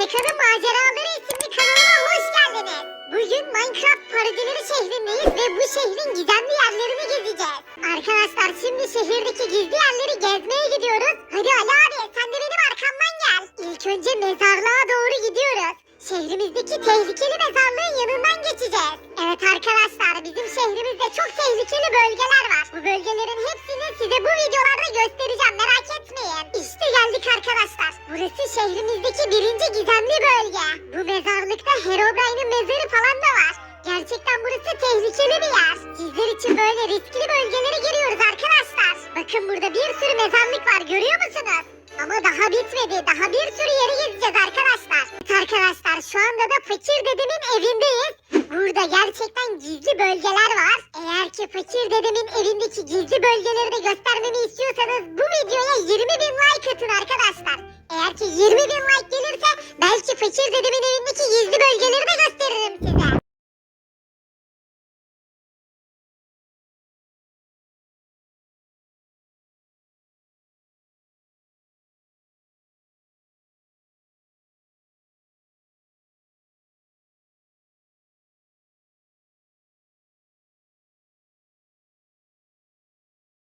Zekanın Maceraları isimli kanalıma hoş geldiniz. Bugün Minecraft parodileri şehrindeyiz ve bu şehrin gizemli yerlerini gezeceğiz. Arkadaşlar şimdi şehirdeki gizli yerleri gezmeye gidiyoruz. Hadi Ali abi sen de benim arkamdan gel. İlk önce mezarlığa doğru gidiyoruz. Şehrimizdeki tehlikeli mezarlığın yanından geçeceğiz. Evet arkadaşlar bizim şehrimizde çok tehlikeli bölgeler var. Bu bölgelerin hepsini size bu videolarda göstereceğim merak etmeyin. Geldik arkadaşlar. Burası şehrimizdeki birinci gizemli bölge. Bu mezarlıkta Herobrine'in mezarı falan da var. Gerçekten burası tehlikeli bir yer. Sizler için böyle riskli bölgelere giriyoruz arkadaşlar. Bakın burada bir sürü mezarlık var görüyor musunuz? Ama daha bitmedi. Daha bir sürü yere gezeceğiz arkadaşlar. Arkadaşlar şu anda da fakir dedemin evindeyiz. Burada gerçekten gizli bölgeler var. Eğer ki fakir dedemin evindeki gizli bölgeleri de göstermemi istiyorsanız bu videoya 20 bin like kötü arkadaşlar. Eğer ki 20 bin like gelirse belki fakir dedemin evindeki gizli